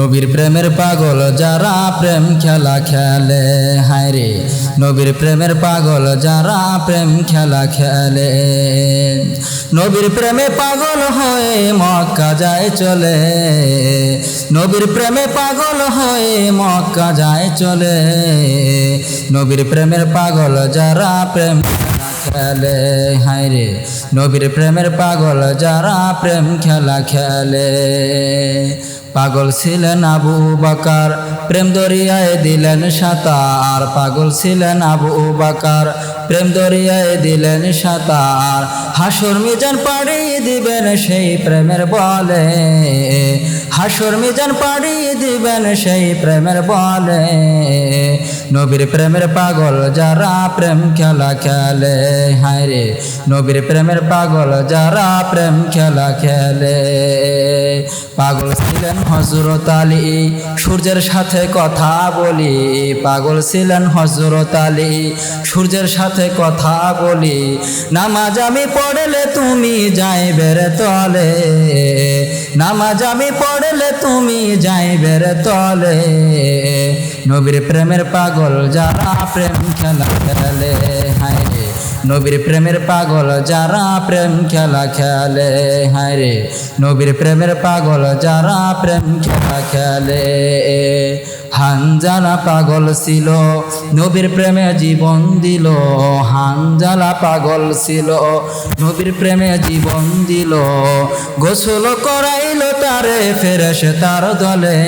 নবীর প্রেমের পাগল যারা প্রেম খেলা খেলে, হায় রে। নবীর প্রেমের পাগল যারা প্রেম খেলা খেলে। নবীর প্রেমে পাগল হয়ে মক্কা যায় চলে। নবীর প্রেমে পাগল হয়ে মক্কা যায় চলে। নবীর প্রেমের পাগল যারা প্রেম খেলে হায় রে। নবীর প্রেমের পাগল যারা প্রেম খেলা খেলে। পাগল ছিলেন আবু বাকার। প্রেম দরিয়ায় দিলেন সাঁতার। পাগল ছিলেন আবু বাকার। প্রেম দরিয়ায় দিলেন সাঁতার। হাসুর মিজান পাড়িয়ে দিবেন সেই প্রেমের বলে। হাসুর মিজান পাড়িয়ে দিবেন সেই প্রেমের বলে। নবীর প্রেমের পাগল যারা প্রেম খেলা খেলে, হায় রে। নবীর প্রেমের পাগল যারা প্রেম খেলা খেলে। পাগল ছিলেন হজরত আলী, সূর্যের সাথে কথা বলি। পাগল ছিলেন হজরত আলী, সূর্যের সাথে কথা বলি। নামাজ আমি পড়লে তুমি যাইবের তলে। নামাজ আমি পড়লে তুমি যাইবের তলে। নবীর প্রেমের পাগল যারা প্রেম খেলা খেলে, হায় রে। নবীর প্রেমের পাগল যারা প্রেম খেলা খেলে, হায় রে। নবীর প্রেমের পাগল যারা প্রেম খেলা খেলে। হানজালা পাগল ছিল, নবীর প্রেমে জীবন দিল। হানজালা পাগল ছিল, নবীর প্রেমে জীবন দিল। গোসল করাইল তারে ফেরেশ তার দলে।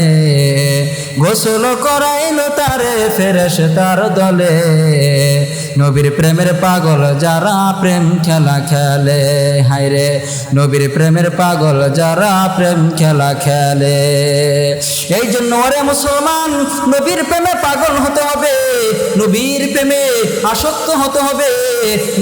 গোসল করাইল তারে ফেরেশ তার দলে। নবীর প্রেমের পাগল যারা প্রেম খেলা খেলে, হায়রে, নবীর প্রেমের পাগল যারা প্রেম খেলা খেলে। এই জন্য ওরে মুসলমান, নবীর প্রেমে পাগল হতে হবে, নবীর প্রেমে আসক্ত হতে হবে,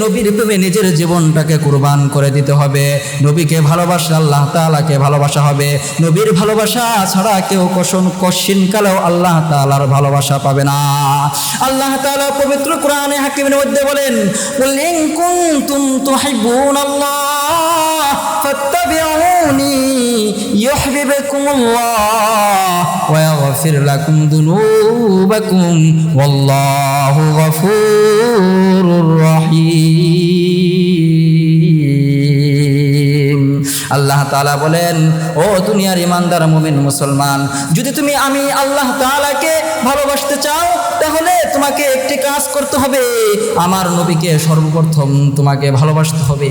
নবীর প্রেমে নিজের জীবনটাকে কুরবান করে দিতে হবে। নবীকে ভালোবাসা আল্লাহ তাআলাকে ভালোবাসা হবে। নবীর ভালোবাসা ছাড়া কেউ কশন কশিন কালেও আল্লাহ তাআলার ভালোবাসা পাবে না। আল্লাহ তালা পবিত্র কোরআনে হাকিমের মধ্যে বলেন, কুল ইন কুনতুম তুহিব্বুনাল্লাহ ফাত্তাবিউনি ইউহিব্বুকুমুল্লাহ ওয়া ইয়াগফির লাকুম যুনুবাকুম ওয়াল্লাহু গফুরুর আল্লাহ তাআলা বলেন, ও দুনিয়ার ইমানদার মুমিন মুসলমান, যদি তুমি আমি আল্লাহ তাআলাকে ভালোবাসতে চাও, তাহলে তোমাকে একটি কাজ করতে হবে। আমার নবীকে সর্বপ্রথম তোমাকে ভালোবাসতে হবে।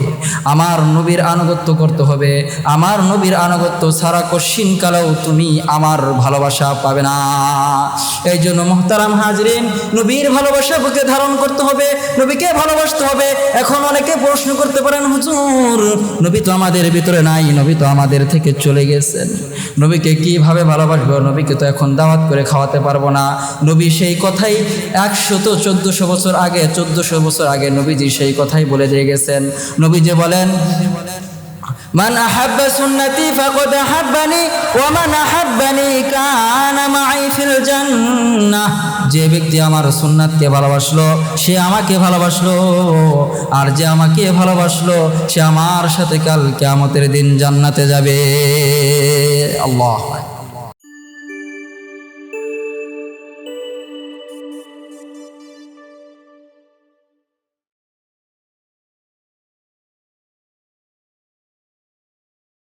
আমার নবীর আনুগত্য করতে হবে। আমার নবীর আনুগত্য সারা কশিন কালেও তুমি আমার ভালোবাসা পাবে না। এই জন্য মোহতারাম হাজরিন, নবীর ভালোবাসা বুকে ধারণ করতে হবে, নবীকে ভালোবাসতে হবে। এখন অনেকে প্রশ্ন করতে পারেন, হুজুর, নবী তো আমাদের ভিতরে নাই। নবী তো আমাদের থেকে চলে গেছেন। নবীকে কীভাবে ভালোবাসবো? নবীকে তো এখন দাওয়াত করে খাওয়াতে পারব না। নবী সেই কথাই একশত চোদ্দশো বছর আগে, চোদ্দশো বছর আগে নবীজি সেই কথাই বলে দিয়ে গেছেন। নবীজি বলেন من أحب سنتي فقد أحبني ومن أحبني كان معي في الجنة যে ব্যক্তি আমার সুন্নাতকে ভালোবাসলো সে আমাকে ভালোবাসলো আর যে আমাকে ভালোবাসলো সে আমার সাথে কাল কিয়ামতের দিন জান্নাতে যাবে আল্লাহ